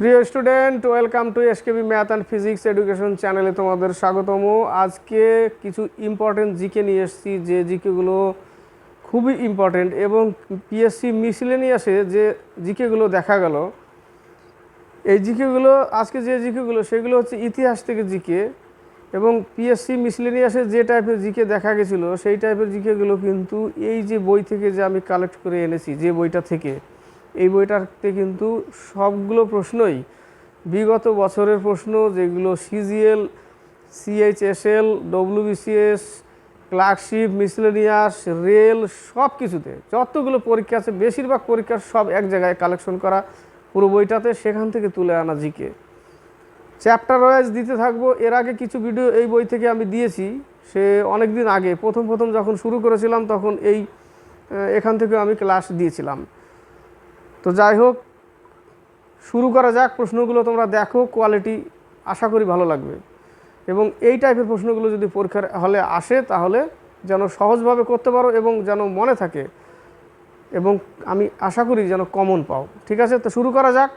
প্রিয় student, welcome to SKB math and physics education চ্যানেলে তোমাদের স্বাগতম। আজকে কিছু ইম্পর্টেন্ট জিকে নিয়ে এসেছি, যে জিকেগুলো খুবই ইম্পর্টেন্ট এবং পিএসসি মিসলেনিয়াসে যে জিকেগুলো দেখা গেল। এই জিকেগুলো আজকে যে জিকেগুলো সেগুলো হচ্ছে ইতিহাস থেকে জিকে এবং পিএসসি মিসলেনিয়াসে যে টাইপের জিকে দেখা গেছিল, সেই টাইপের জিকেগুলো কিন্তু এই যে বই থেকে যে আমি কালেক্ট করে এনেছি, যে বইটা থেকে এই বইটাতে কিন্তু সবগুলো প্রশ্নই, বিগত বছরের প্রশ্ন যেগুলো CGL, CHSL, WBCS, clerkship, miscellaneous, rail সব কিছুতে যতগুলো পরীক্ষা আছে, বেশিরভাগ পরীক্ষার সব এক জায়গায় কালেকশন করা পুরো বইটাতে সেখান থেকে তুলে আনা জিকে। চ্যাপ্টার ওয়াইজ দিতে থাকব, এর আগে কিছু ভিডিও এই বই থেকে আমি দিয়েছি, সে অনেক দিন আগে, প্রথম প্রথম যখন শুরু করেছিলাম তখন এই, এখান থেকে আমি ক্লাস দিয়েছিলাম। তো যাই হোক, শুরু করা যাক। প্রশ্নগুলো তোমরা দেখো কোয়ালিটি আশা করি ভালো লাগবে। এবং এই টাইপের প্রশ্নগুলো যদি পরীক্ষার হলে আসে, তাহলে যেন সহজভাবে করতে পারো এবং যেন মনে থাকে এবং আমি আশা করি যেন কমন পাও। ঠিক আছে? তো শুরু করা যাক।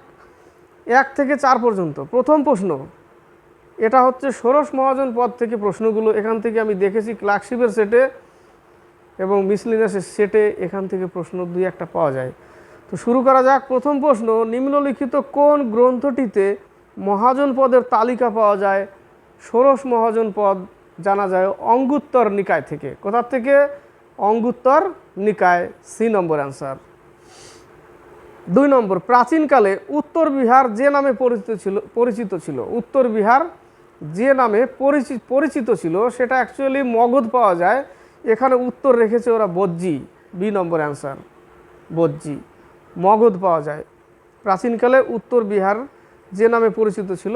এক থেকে চার পর্যন্ত। প্রথম প্রশ্ন, এটা হচ্ছে ষোড়শ মহাজন পদ থেকে প্রশ্নগুলো। এখান থেকে আমি দেখেছি ক্লার্কশিপের সেটে এবং মিসলিনাসের সেটে এখান থেকে প্রশ্ন দুই একটা পাওয়া যায়। তো শুরু করা যাক। প্রথম প্রশ্ন, নিম্নলিখিত কোন গ্রন্থটিতে মহাজন পদের তালিকা পাওয়া যায়? ষোড়শ মহাজন পদ জানা যায় অঙ্গুত্তর নিকায় থেকে। কোথার থেকে? Anguttara Nikaya. C number answer. দুই নম্বর, প্রাচীনকালে উত্তর বিহার যে নামে পরিচিত ছিল পরিচিত ছিল? উত্তর বিহার যে নামে পরিচিত পরিচিত ছিল, সেটা অ্যাকচুয়ালি মগধ পাওয়া যায়। এখানে উত্তর রেখেছে ওরা Vajji. B number answer. Vajji. Magadha পাওয়া যায়। প্রাচীনকালে উত্তর বিহার যে নামে পরিচিত ছিল,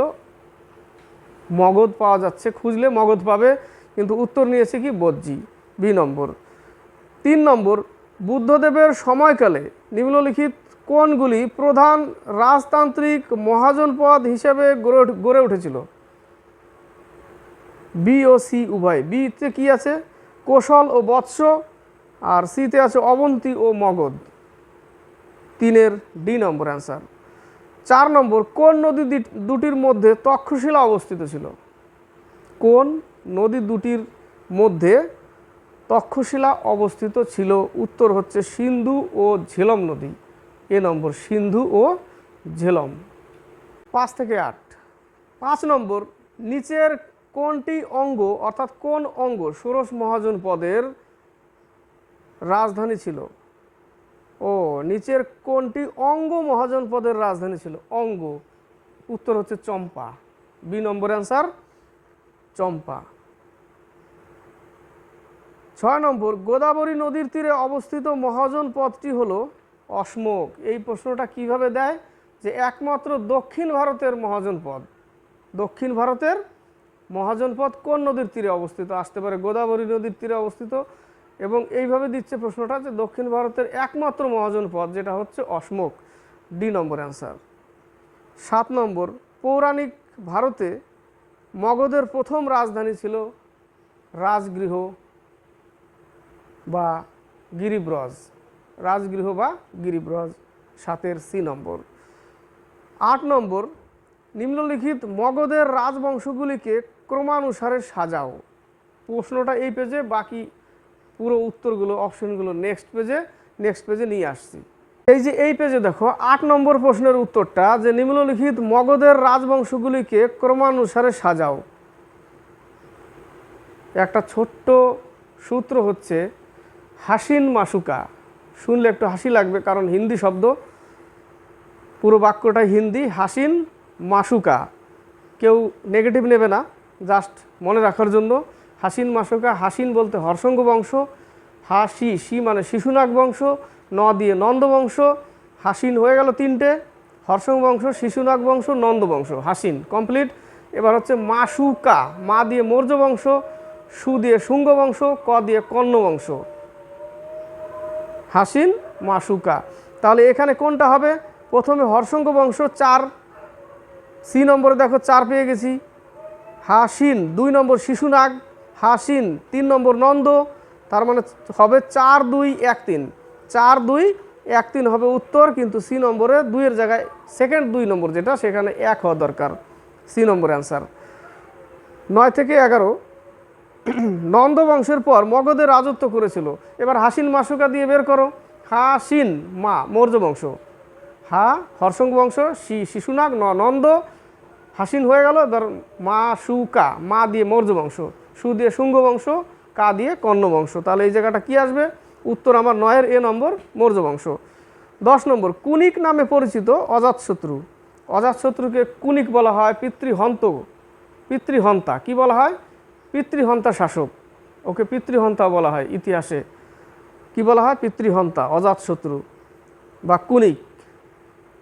মগধ পাওয়া যাচ্ছে, খুঁজলে মগধ পাবে, কিন্তু উত্তর নিয়েছে কি? Vajji B number. তিন নম্বর, বুদ্ধদেবের সময়কালে নিম্নলিখিত কোনগুলি প্রধান রাজতান্ত্রিক মহাজনপদ হিসেবে গড়ে গড়ে উঠেছিল। বি ও সি উভয়। বিতে কি আছে? কোশল ও বৎস, আর সিতে আছে অবন্তী ও মগধ। তিনের ডি নম্বর অ্যান্সার। চার নম্বর, কোন নদী দুটির মধ্যে তক্ষশিলা অবস্থিত ছিল? কোন নদী দুটির মধ্যে তক্ষশিলা অবস্থিত ছিল? উত্তর হচ্ছে সিন্ধু ও ঝেলম নদী। এ নম্বর, সিন্ধু ও ঝেলম। পাঁচ থেকে আট। পাঁচ নম্বর, নিচের কোনটি অঙ্গ, অর্থাৎ কোন অঙ্গ ষোড়শ মহাজন পদের রাজধানী ছিল? ও, নিচের কোনটি অঙ্গ মহাজন পদের রাজধানী ছিল? অঙ্গ। উত্তর হচ্ছে চম্পা। বি নম্বর অ্যান্সার, চম্পা। ছয় নম্বর, গোদাবরী নদীর তীরে অবস্থিত মহাজন পদটি হলো অশ্মক এই প্রশ্নটা কীভাবে দেয়? যে একমাত্র দক্ষিণ ভারতের মহাজন পদ। দক্ষিণ ভারতের মহাজন পদ কোন নদীর তীরে অবস্থিত? আসতে পারে গোদাবরী নদীর তীরে অবস্থিত এইভাবে দিচ্ছে প্রশ্নটা যে দক্ষিণ ভারতের একমাত্র মহাজন পদ, যেটা হচ্ছে অশ্মক ডি নম্বর অ্যান্সার সাত নম্বর, পৌরাণিক ভারতে মগধের প্রথম রাজধানী ছিল রাজগৃহ বা গিরিব্রজ। রাজগৃহ বা গিরিব্রজ, সাতের সি নম্বর। আট নম্বর, নিম্নলিখিত মগধের রাজবংশগুলিকে ক্রমানুসারে সাজাও। প্রশ্নটা এই পেজে বাকি পুরো উত্তরগুলো অপশনগুলো নেক্সট পেজে নেক্সট পেজে নিয়ে আসছি। এই যে এই পেজে দেখো, আট নম্বর প্রশ্নের উত্তরটা যে নিম্নলিখিত মগধের রাজবংশগুলিকে ক্রমানুসারে সাজাও। একটা ছোট্ট সূত্র হচ্ছে, হাসিন মাসুকা। শুনলে একটু হাসি লাগবে, কারণ হিন্দি শব্দ, পুরো বাক্যটাই হিন্দি, হাসিন মাসুকা। কেউ নেগেটিভ নেবে না জাস্ট মনে রাখার জন্য। হাসিন মাসুকা, হাসিন বলতে হর্ষঙ্গ বংশ, হাসি, সি মানে শিশুনাগ বংশ, ন দিয়ে নন্দ বংশ, হাসিন হয়ে গেল তিনটে হর্ষঙ্গ বংশ, শিশুনাগ বংশ, নন্দ বংশ, হাসিন কমপ্লিট এবার হচ্ছে মাসুকা, মা দিয়ে মৌর্য বংশ, সু দিয়ে শুঙ্গ বংশ, ক দিয়ে কর্ণ বংশ। হাসিন, মাসুকা। তাহলে এখানে কোনটা হবে? প্রথমে হর্ষঙ্গ বংশ, চার, সি নম্বরে দেখো চার পেয়ে গেছি। হাসিন, দুই নম্বর শিশুনাগ হাসিন তিন নম্বর নন্দ, তার মানে হবে চার দুই এক তিন। চার দুই এক তিন হবে উত্তর, কিন্তু সি নম্বরে দুইয়ের জায়গায় সেকেন্ড দুই নম্বর যেটা, সেখানে এক হওয়া দরকার। সি নম্বর অ্যান্সার নয় থেকে এগারো। নন্দ বংশের পর মগধের রাজত্ব করেছিল। এবার হাসিন মাসুকা দিয়ে বের করো। হাসিন মা, মৌর্য বংশ। হা হর্ষঙ্গ বংশ, শি, শিশুনাগ নন্দ। হাসিন হয়ে গেল, এবার মা সুকা মা দিয়ে মৌর্য বংশ। সু দিয়ে শুঙ্গ বংশ, কা দিয়ে কর্ণ বংশ। তাহলে এই জায়গাটা কি আসবে? উত্তর আমার নয়ের এ নম্বর মৌর্য বংশ। দশ নম্বর, কুনিক নামে পরিচিত অজাতশত্রু। অজাতশত্রুকে কুনিক বলা হয় পিতৃহন্ত। পিতৃহন্তা, কি বলা হয়? পিতৃহন্তা শাসক। ওকে পিতৃহন্তা বলা হয় ইতিহাসে। কি বলা হয়? পিতৃহন্তা, অজাতশত্রু বা কুনিক।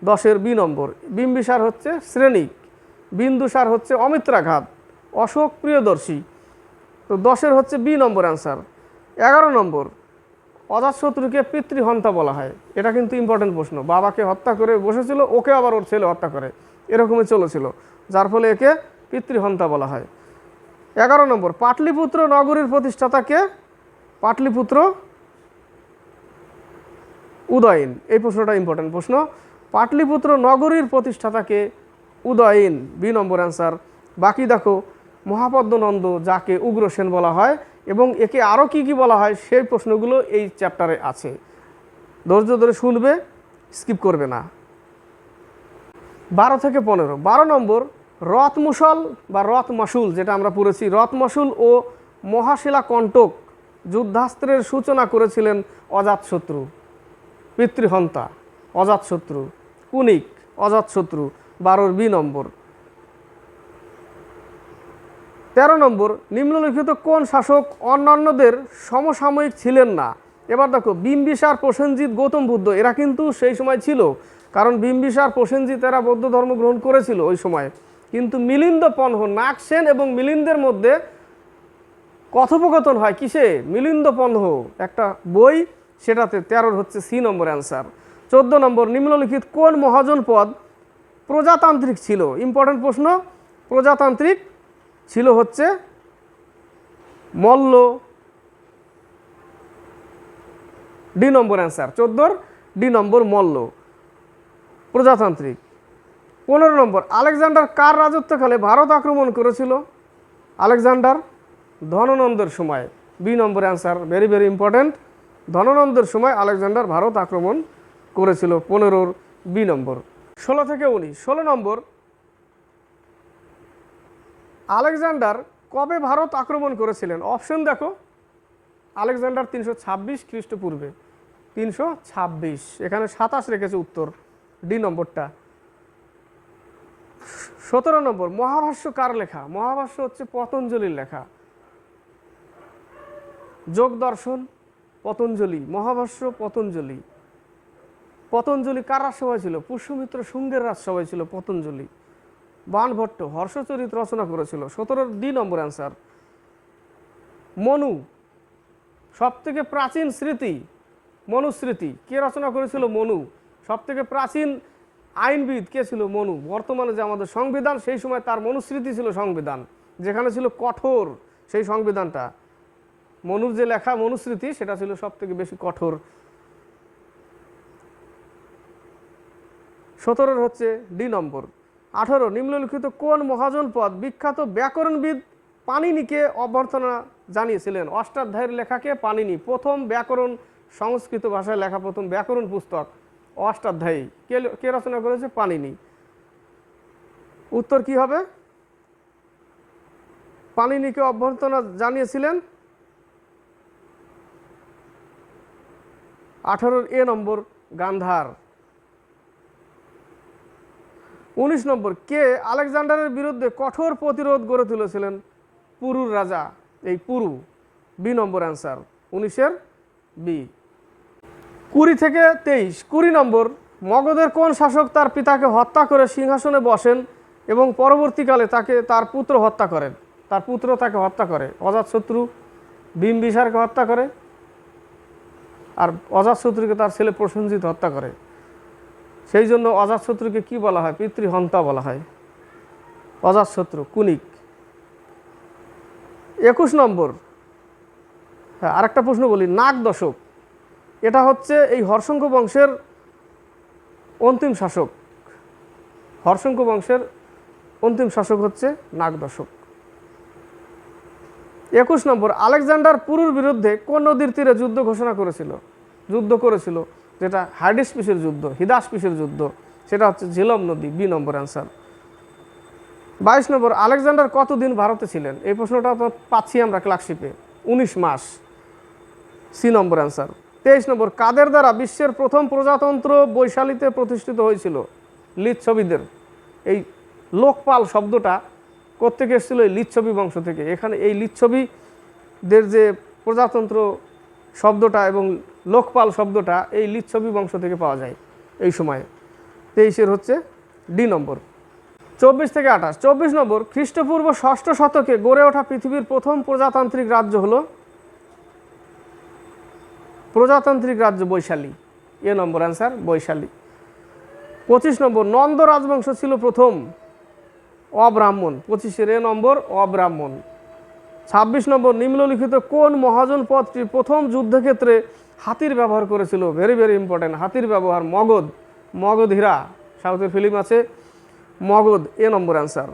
দশের বি নম্বর, বিম্বিসার হচ্ছে শ্রেণিক। বিন্দুসার হচ্ছে অমিত্রাঘাত। অশোক প্রিয়দর্শী। তো দশের হচ্ছে বি নম্বর অ্যান্সার এগারো নম্বর। অজাতশত্রুকে পিতৃহন্তা বলা হয়। এটা কিন্তু ইম্পর্টেন্ট প্রশ্ন। বাবাকে হত্যা করে বসেছিল, ওকে আবার ওর ছেলে হত্যা করে। এরকমই চলেছিল, যার ফলে একে পিতৃহন্তা বলা হয়। এগারো নম্বর, পাটলিপুত্র নগরীর প্রতিষ্ঠাতাকে পাটলিপুত্র উদয়ন। এই প্রশ্নটা ইম্পর্টেন্ট প্রশ্ন। পাটলিপুত্র নগরীর প্রতিষ্ঠাতাকে উদয়ন, বি নম্বর অ্যান্সার বাকি দেখো মহাপদ্মনন্দ যাকে উগ্রসেন বলা হয় এবং একে আরও কি কি বলা হয় সেই প্রশ্নগুলো এই চ্যাপ্টারে আছে। ধৈর্য ধরে শুনবে, স্কিপ করবে না। বারো থেকে পনেরো। বারো নম্বর রথ মুসল বা রথ মাসুল যেটা আমরা পড়েছি। রথ মাসুল ও মহাশিলা কণ্টক যুদ্ধাস্ত্রের সূচনা করেছিলেন অজাতশত্রু পিতৃহন্তা অজাতশত্রু কুনিক অজাতশত্রু বারোর বি নম্বর। তেরো নম্বর, নিম্নলিখিত কোন শাসক অন্যান্যদের সমসাময়িক ছিলেন না? এবার দেখো, বিম্বিসার, প্রসেনজিৎ, গৌতম বুদ্ধ, এরা কিন্তু সেই সময় ছিল। কারণ বিম্বিসার, প্রসেনজিৎ এরা বৌদ্ধ ধর্ম গ্রহণ করেছিল ওই সময়। কিন্তু মিলিন্দ পনহ নাগসেন এবং মিলিন্দের মধ্যে কথোপকথন হয় কিসে? মিলিন্দ পনহ, একটা বই, সেটাতে তেরোর হচ্ছে সি নম্বর অ্যান্সার। চোদ্দ নম্বর, নিম্নলিখিত কোন মহাজন পদ প্রজাতান্ত্রিক ছিল? ইম্পর্টেন্ট প্রশ্ন, প্রজাতান্ত্রিক ছিল হচ্ছে মল্ল ডি নম্বর অ্যান্সার, চোদ্দোর ডি নম্বর মল্ল। প্রজাতান্ত্রিক। পনেরো নম্বর, আলেকজান্ডার কার রাজত্বকালে ভারত আক্রমণ করেছিল? আলেকজান্ডার ধননন্দের সময়। B number answer very very important ধননন্দের সময় আলেকজান্ডার ভারত আক্রমণ করেছিল, পনেরোর বি নম্বর। ষোলো থেকে উনিশ, ষোলো নম্বর আলেকজান্ডার কবে ভারত আক্রমণ করেছিলেন? অপশন দেখো। আলেকজান্ডার তিনশো ছাব্বিশ খ্রিস্টপূর্বে। তিনশো ছাব্বিশ। এখানে সাতাশ রেখেছে উত্তর ডি নম্বরটা। সতেরো নম্বর, মহাভাষ্য কার লেখা? মহাভাষ্য হচ্ছে পতঞ্জলির লেখা। যোগ দর্শন, পতঞ্জলি। মহাভাষ্য, পতঞ্জলি। পতঞ্জলি কার রাজসভায় ছিল? পুষ্যমিত্র শুঙ্গের রাজসভায় ছিল পতঞ্জলি। বাণভট্ট হর্ষচরিত রচনা করেছিল। সতেরোর ডি নম্বর অ্যান্সার। মনু সব থেকে প্রাচীন স্মৃতি, মনুস্মৃতি, কে রচনা করেছিল মনু? সব থেকে প্রাচীন আইনবিদ কে ছিল মনু? বর্তমানে যে আমাদের সংবিধান, সেই সময় তার মনুস্মৃতি ছিল সংবিধান, যেখানে ছিল কঠোর সেই সংবিধানটা। মনুর যে লেখা মনুস্মৃতি, সেটা ছিল সব থেকে বেশি কঠোর। সতেরোর হচ্ছে ডি নম্বর। আঠারো, নিম্নলিখিত কোন মহাজন পদ বিখ্যাত ব্যাকরণবিদ পানিনিকে অভ্যর্থনা জানিয়েছিলেন? অষ্টাধ্যায়ের লেখাকে পানিনি প্রথম ব্যাকরণ সংস্কৃত ভাষায় লেখা, প্রথম ব্যাকরণ পুস্তক, অষ্টাধ্যায়ী। কে কে রচনা করেছে? পানিনি উত্তর কি হবে? পানিনিকে অভ্যর্থনা জানিয়েছিলেন আঠারোর এ নম্বর গান্ধার। উনিশ নম্বর, কে আলেকজান্ডারের বিরুদ্ধে কঠোর প্রতিরোধ গড়ে তুলেছিলেন? পুরুর রাজা, এই পুরু, বি নম্বর অ্যান্সার উনিশের বি। কুড়ি থেকে তেইশ, কুড়ি নম্বর, মগধের কোন শাসক তার পিতাকে হত্যা করে সিংহাসনে বসেন এবং পরবর্তীকালে তাকে তার পুত্র হত্যা করেন? তার পুত্র তাকে হত্যা করে। অজাতশত্রু বিম্বিসারকে হত্যা করে। আর অজাতশত্রুকে তার ছেলে প্রসেনজিৎ হত্যা করে। সেই জন্য অজাতশত্রুকে কি বলা হয়? পিতৃহন্তা বলা হয়। অজাতশত্রু কুনিক। একুশ নম্বর। হ্যাঁ আরেকটা প্রশ্ন বলি নাগ দশক এটা হচ্ছে এই হর্ষঙ্ক বংশের অন্তিম শাসক। হর্ষঙ্ক বংশের অন্তিম শাসক হচ্ছে নাগ দশক একুশ নম্বর, আলেকজান্ডার পুরুর বিরুদ্ধে কোন নদীর তীরে যুদ্ধ ঘোষণা করেছিল? যুদ্ধ করেছিল। যেটা হার্ডিস পিসের যুদ্ধ হিদাস পিসের যুদ্ধ, সেটা হচ্ছে ঝিলম নদী, বি নম্বর অ্যান্সার বাইশ নম্বর, আলেকজান্ডার কতদিন ভারতে ছিলেন? এই প্রশ্নটা তো পাচ্ছি আমরা ক্লাসশিপে। উনিশ মাস। সি নম্বর অ্যান্সার তেইশ নম্বর, কাদের দ্বারা বিশ্বের প্রথম প্রজাতন্ত্র বৈশালীতে প্রতিষ্ঠিত হয়েছিল? লিচ্ছবিদের এই লোকপাল শব্দটা কোথেকে এসেছিল? এই লিচ্ছবি বংশ থেকে। এখানে এই লিচ্ছবিদের যে প্রজাতন্ত্র শব্দটা এবং লোকপাল শব্দটা এই লিচ্ছবি বংশ থেকে পাওয়া যায় এই সময়ে। তেইশের হচ্ছে ডি নম্বর। চব্বিশ থেকে আঠাশ। চব্বিশ নম্বর, খ্রিস্টপূর্ব ষষ্ঠ শতকে গড়ে ওঠা পৃথিবীর প্রথম প্রজাতান্ত্রিক রাজ্য হল প্রজাতান্ত্রিক রাজ্য Vaishali. A number answer Vaishali. পঁচিশ নম্বর, নন্দ রাজবংশ ছিল প্রথম অব্রাহ্মণ। পঁচিশের এ নম্বর অব্রাহ্মণ। ছাব্বিশ নম্বর, নিম্নলিখিত কোন মহাজন পদটি প্রথম যুদ্ধক্ষেত্রে হাতির ব্যবহার করেছিল ভেরি ভেরি ইম্পর্টেন্ট হাতির ব্যবহার, মগধ মগধ হীরা সাউথের ফিল্ম আছে, মগধ, এ নম্বর অ্যান্সার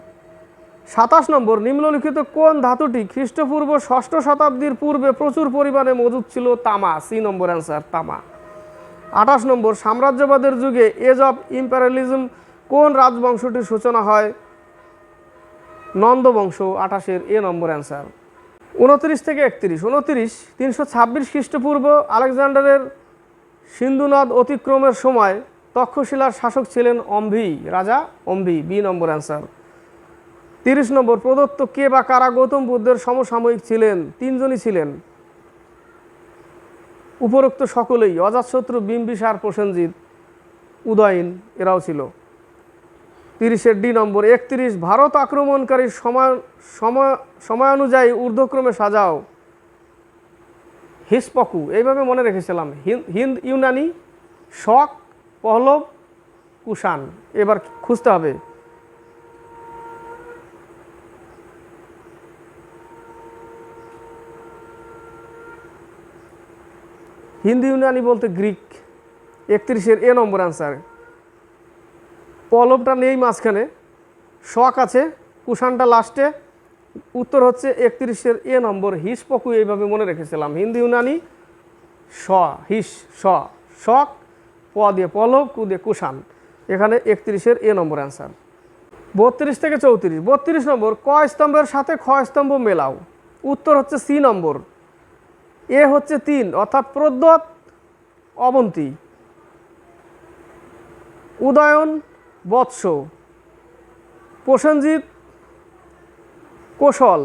সাতাশ নম্বর, নিম্নলিখিত কোন ধাতুটি খ্রিস্টপূর্ব ষষ্ঠ শতাব্দীর পূর্বে প্রচুর পরিমাণে মজুদ ছিল? তামা, সি নম্বর অ্যান্সার তামা. আঠাশ নম্বর, সাম্রাজ্যবাদের যুগে এজ অফ ইম্প্যারিয়ালিজম কোন রাজবংশটির সূচনা হয়? নন্দবংশ আঠাশের, এ নম্বর অ্যান্সার উনত্রিশ থেকে একত্রিশ। উনত্রিশ, তিনশো ছাব্বিশ খ্রিস্টপূর্ব আলেকজান্ডারের সিন্ধু নদ অতিক্রমের সময় তক্ষশিলার শাসক ছিলেন অম্ভি, রাজা অম্ভি, বি নম্বর অ্যান্সার। তিরিশ নম্বর, প্রদত্ত কে বা কারা গৌতম বুদ্ধের সমসাময়িক ছিলেন? তিনজনই ছিলেন। উপরোক্ত সকলেই অজাতশত্রু বিম্বিসার প্রসেনজিৎ, উদয়ন, এরাও ছিল। তিরিশের ডি নম্বর, একত্রিশ, ভারত আক্রমণকারীর সময় সময় সময়ানুযায়ী ঊর্ধ্বক্রমে সাজাও। হিসপকু, এইভাবে মনে রেখেছিলাম। হিন্দ হিন্দ ইউনানি, শক পহলব কুষাণ। এবার খুঁজতে হবে। হিন্দি ইউনানি বলতে গ্রিক। একত্রিশের এ নম্বর আনসার পলবটা নেই মাঝখানে। শক আছে, কুষাণটা লাস্টে উত্তর হচ্ছে একত্রিশের এ নম্বর, হিস পকু এইভাবে মনে রেখেছিলাম। হিন্দি, ইউনানি স হিস স শখ, প দিয়ে পলব কু দিয়ে কুষাণ। এখানে একত্রিশের এ নম্বর অ্যান্সার বত্রিশ থেকে চৌত্রিশ। বত্রিশ নম্বর, ক স্তম্ভের সাথে খ স্তম্ভ মেলাও। উত্তর হচ্ছে সি নম্বর। এ হচ্ছে তিন, অর্থাৎ প্রদ্যোৎ অবন্তী। উদয়ন বৎস। প্রসেনজিৎ কোশল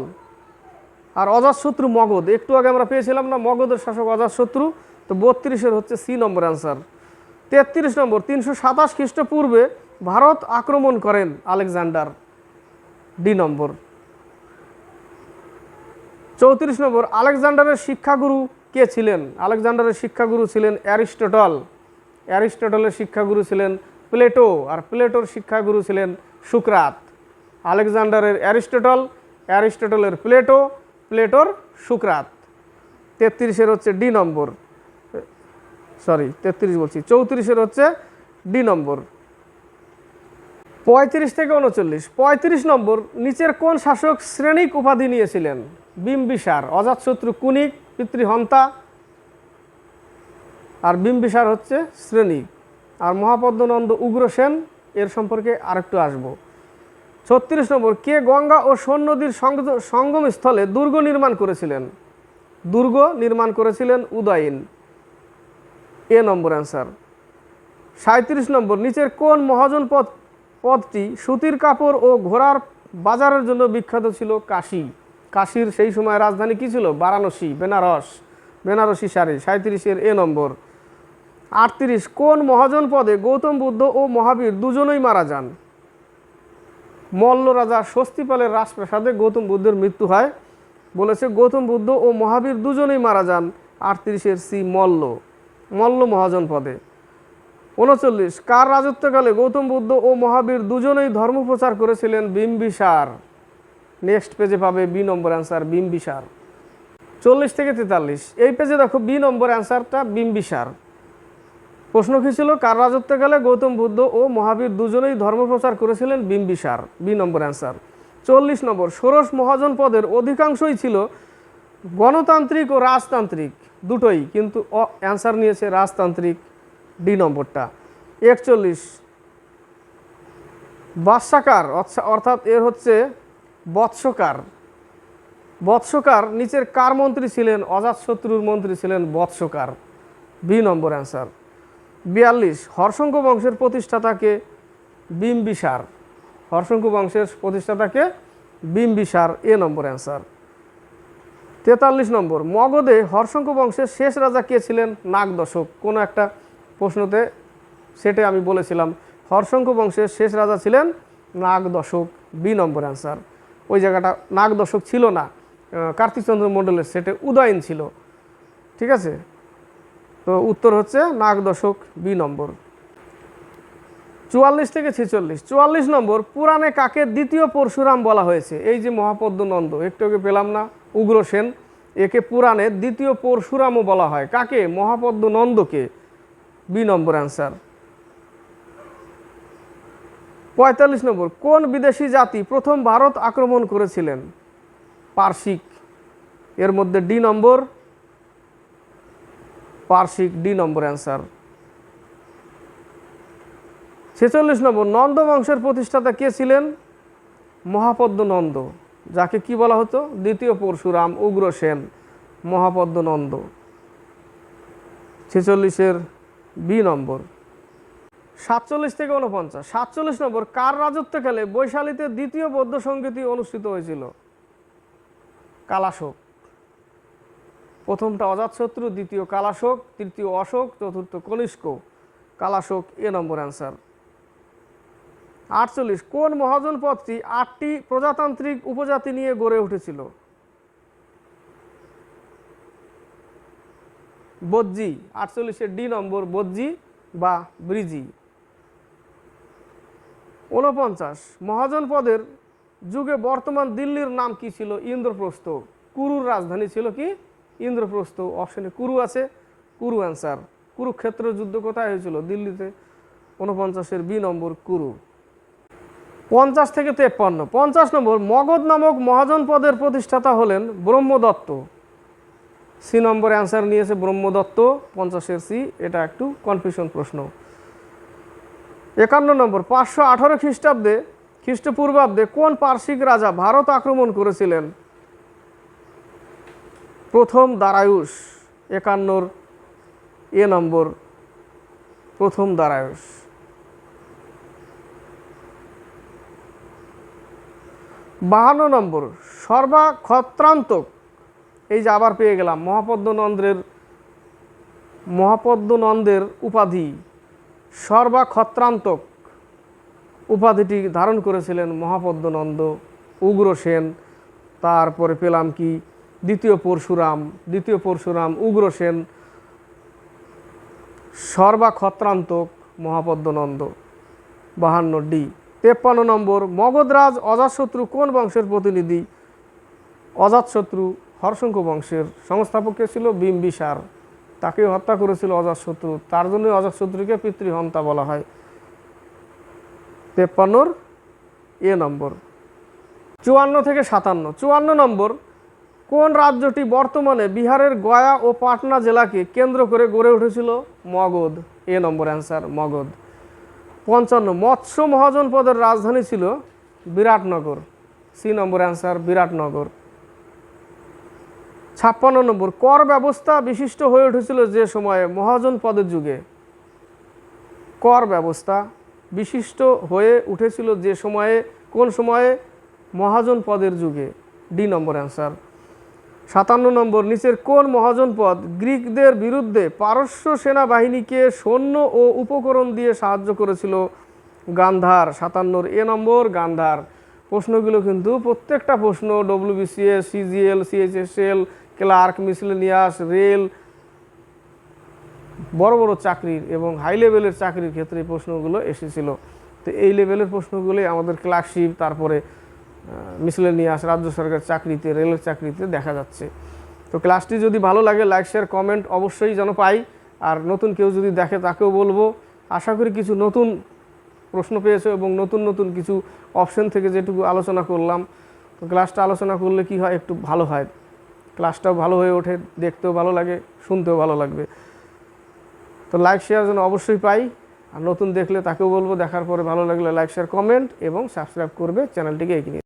আর অজাতশত্রু মগধ। একটু আগে আমরা পেয়েছিলাম না মগধের শাসক অজাতশত্রু, তো বত্রিশের হচ্ছে সি নম্বর অ্যান্সার তেত্রিশ নম্বর, তিনশো সাতাশ খ্রিস্টপূর্বে ভারত আক্রমণ করেন আলেকজান্ডার ডি নম্বর। চৌত্রিশ নম্বর, আলেকজান্ডারের শিক্ষাগুরু কে ছিলেন? আলেকজান্ডারের শিক্ষাগুরু ছিলেন অ্যারিস্টটল। অ্যারিস্টটলের শিক্ষাগুরু ছিলেন প্লেটো আর প্লেটোর শিক্ষাগুরু ছিলেন সুকরাত। আলেকজান্ডারের অ্যারিস্টটল, অ্যারিস্টটলের প্লেটো, প্লেটোর সুকরাত। তেত্রিশের হচ্ছে ডি নম্বর। সরি, তেত্রিশ বলছি। চৌত্রিশের হচ্ছে ডি নম্বর। পঁয়ত্রিশ থেকে উনচল্লিশ। পঁয়ত্রিশ নম্বর, নিচের কোন শাসক শ্রেণিক উপাধি নিয়েছিলেন? বিম্বিসার অজাতশত্রু কুনিক, পিতৃহন্তা। আর বিম্বিসার হচ্ছে শ্রেণিক আর মহাপদ্মনন্দ উগ্রসেন এর সম্পর্কে আরেকটু আসব। ছত্রিশ নম্বর, কে গঙ্গা ও সোন নদীর সঙ্গমস্থলে দুর্গ নির্মাণ করেছিলেন? দুর্গ নির্মাণ করেছিলেন উদয়ন। এ নম্বর অ্যান্সার। সাঁত্রিশ নম্বর, নিচের কোন মহাজন পদ, পদটি সুতির কাপড় ও ঘোড়ার বাজারের জন্য বিখ্যাত ছিল কাশী? কাশীর সেই সময় রাজধানী কী ছিল? বারাণসী, বেনারস, বেনারসি শাড়ি সাঁত্রিশের এ নম্বর। আটত্রিশ, কোন মহাজন পদে গৌতম বুদ্ধ ও মহাবীর দুজনেই মারা যান? মল্ল রাজা স্বস্তিপালের রাজপ্রাসাদে গৌতম বুদ্ধের মৃত্যু হয় বলেছে, গৌতম বুদ্ধ ও মহাবীর দুজনেই মারা যান আটত্রিশের সি মল্ল মল্ল মহাজন পদে উনচল্লিশ, কার রাজত্বকালে গৌতম বুদ্ধ ও মহাবীর দুজনেই ধর্ম প্রচার করেছিলেন বিম্বিসার? নেক্সট পেজে পাবে বি নম্বর অ্যান্সার, বিম্বিসার। চল্লিশ থেকে তেতাল্লিশ, এই পেজে দেখো বি নম্বর অ্যান্সারটা বিম্বিসার। প্রশ্ন কি ছিল? কার রাজত্বকালে গৌতম বুদ্ধ ও মহাবীর দুজনেই ধর্মপ্রচার করেছিলেন বিম্বিসার? বি নম্বর অ্যান্সার। চল্লিশ নম্বর, ষোড়শ মহাজন পদের অধিকাংশই ছিল গণতান্ত্রিক ও রাজতান্ত্রিক, দুটোই, কিন্তু অ্যান্সার নিয়েছে রাজতান্ত্রিক, ডি নম্বরটা। একচল্লিশ, বাদশাকার, অর্থা- অর্থাৎ এর হচ্ছে বৎসকার। বৎসকার নিচের কার মন্ত্রী ছিলেন? অজাতশত্রুর মন্ত্রী ছিলেন বৎসকার। বি নম্বর অ্যান্সার। বিয়াল্লিশ হর্ষঙ্ক বংশের প্রতিষ্ঠাতাকে বিম্বিসার। হর্ষঙ্ক বংশের প্রতিষ্ঠাতাকে বিম্বিসার, এ নম্বর অ্যান্সার। তেতাল্লিশ নম্বর, মগধে হর্ষঙ্ক বংশের শেষ রাজা কে ছিলেন? নাগ দশক কোনো একটা প্রশ্নতে সেটে আমি বলেছিলাম হর্ষঙ্ক বংশের শেষ রাজা ছিলেন নাগ দশক বি নম্বর অ্যান্সার। ওই জায়গাটা নাগ দশক ছিল না। কার্তিকচন্দ্র মণ্ডলের সেটে উদয়ন ছিল। ঠিক আছে? তো উত্তর হচ্ছে নাগ দশক বি নম্বর। চুয়াল্লিশ থেকে ছেচল্লিশ। চুয়াল্লিশ নম্বর, পুরাণে কাকে দ্বিতীয় পরশুরাম বলা হয়েছে? এই যে মহাপদ্ম নন্দ একটু আগে পেলাম না উগ্রসেন একে পুরাণে দ্বিতীয় পরশুরামও বলা হয়। কাকে? মহাপদ্ম নন্দকে বি নম্বর অ্যান্সার। পঁয়তাল্লিশ নম্বর, কোন বিদেশি জাতি প্রথম ভারত আক্রমণ করেছিলেন? পার্শিক। এর মধ্যে ডি নম্বর পার্শিক ডি নম্বর অ্যান্সার। ছেচল্লিশ নম্বর, নন্দ বংশের প্রতিষ্ঠাতা কে ছিলেন? মহাপদ্ম নন্দ, যাকে কি বলা হতো? দ্বিতীয় পরশুরাম উগ্রসেন মহাপদ্ম নন্দ। ছেচল্লিশের বি নম্বর, সাতচল্লিশ থেকে উনপঞ্চাশ সাতচল্লিশ নম্বর, কার রাজত্বকালে বৈশালীতে দ্বিতীয় বৌদ্ধ সঙ্গীতি অনুষ্ঠিত হয়েছিল? কালাশোক। প্রথমটা অজাতশত্রু দ্বিতীয় কালাশোক, তৃতীয় অশোক, চতুর্থ কনিষ্ক কালাশোক এ নম্বর অ্যান্সার। আটচল্লিশ, কোন মহাজন পদটি আটটি প্রজাতান্ত্রিক উপজাতি নিয়ে গড়ে উঠেছিল? বজ্জি আটচল্লিশের ডি নম্বর বজ্জি বা ব্রিজি। ঊনপঞ্চাশ, মহাজন পদের যুগে বর্তমান দিল্লির নাম কি ছিল? ইন্দ্রপ্রস্থ। কুরুর রাজধানী ছিল কি? ইন্দ্রপ্রস্থ অপশনে কুরু আছে। কুরু অ্যান্সার কুরুক্ষেত্র যুদ্ধ কোথায় হয়েছিল? দিল্লিতে। ঊনপঞ্চাশের বি নম্বর কুরু। পঞ্চাশ থেকে তেপ্পান্ন। পঞ্চাশ নম্বর, মগধ নামক মহাজন পদের প্রতিষ্ঠাতা হলেন ব্রহ্মদত্ত। সি নম্বর অ্যান্সার নিয়েছে ব্রহ্মদত্ত। পঞ্চাশের সি এটা একটু কনফিউশন প্রশ্ন। একান্ন নম্বর, পাঁচশো আঠারো খ্রিস্টাব্দে, খ্রিস্টপূর্বাব্দে কোন পার্শ্বিক রাজা ভারত আক্রমণ করেছিলেন? প্রথম দারায়ুষ, একান্নর এ নম্বর প্রথম দারায়ুষ। বাহান্ন নম্বর, সর্বাক্ষত্রান্তক। এই যে আবার পেয়ে গেলাম, মহাপদ্মনন্দের মহাপদ্মনন্দের উপাধি, সর্বাক্ষত্রান্তক উপাধিটি ধারণ করেছিলেন মহাপদ্মনন্দ উগ্রসেন তারপরে পেলাম কি? দ্বিতীয় পরশুরাম দ্বিতীয় পরশুরাম উগ্রসেন সর্বাক্ষত্রান্তক মহাপদ্মনন্দ, বাহান্ন ডি। তেপ্পান্ন নম্বর মগধরাজ অজাতশত্রু কোন বংশের প্রতিনিধি? অজাতশত্রু হর্ষঙ্ক বংশের সংস্থাপকে ছিল? বিম্বিসার। তাকে হত্যা করেছিল অজাতশত্রু, তার জন্যই অজাতশত্রুকে পিতৃহন্তা বলা হয়। তেপ্পান্নর এ নম্বর। চুয়ান্ন থেকে সাতান্ন। চুয়ান্ন নম্বর কোন রাজ্যটি বর্তমানে বিহারের গয়া ও পাটনা জেলাকে কেন্দ্র করে গড়ে উঠেছিল? Magadha. A number answer, Magadha. পঞ্চান্ন, মৎস্য মহাজন পদের রাজধানী ছিল বিরাটনগর। সি নম্বর অ্যান্সার, বিরাটনগর। ছাপ্পান্ন নম্বর, কর ব্যবস্থা বিশিষ্ট হয়ে উঠেছিল যে সময়ে মহাজন পদের যুগে। কর ব্যবস্থা বিশিষ্ট হয়ে উঠেছিল যে সময়ে, কোন সময়ে? মহাজন পদের যুগে। ডি নম্বর অ্যান্সার সাতান্ন নম্বর, নিচের কোন মহাজন পদ গ্রিকদের বিরুদ্ধে পারস্য সেনাবাহিনীকে সৈন্য ও উপকরণ দিয়ে সাহায্য করেছিল? গান্ধার, সাতান্নর এ নম্বর, গান্ধার। প্রশ্নগুলো কিন্তু প্রত্যেকটা প্রশ্ন WBCS CGL CHSL clerk, miscellaneous, rail, বড় বড় চাকরির এবং হাই লেভেলের চাকরির ক্ষেত্রে প্রশ্নগুলো এসেছিল। তো এই লেভেলের প্রশ্নগুলোই আমাদের ক্লার্কশিপ, তারপরে মিসলেনিয়াস রাজ্য সরকার চাকরিতে, রেলের চাকরিতে দেখা যাচ্ছে। তো ক্লাসটি যদি ভালো লাগে লাইক শেয়ার কমেন্ট অবশ্যই যেন পাই। আর নতুন কেউ যদি দেখে, তাকেও বলব। আশা করি কিছু নতুন প্রশ্ন পেয়েছ এবং নতুন নতুন কিছু অপশন থেকে যেটুকু আলোচনা করলাম। তো ক্লাসটা আলোচনা করলে কি হয়, একটু ভালো হয়। ক্লাসটাও ভালো হয়ে ওঠে, দেখতেও ভালো লাগে, শুনতেও ভালো লাগবে। তো লাইক শেয়ার যেন অবশ্যই পাই। আর নতুন দেখলে তাকেও বলব, দেখার পরে ভালো লাগলে লাইক শেয়ার কমেন্ট এবং সাবস্ক্রাইব করবে চ্যানেলটিকে এগিয়ে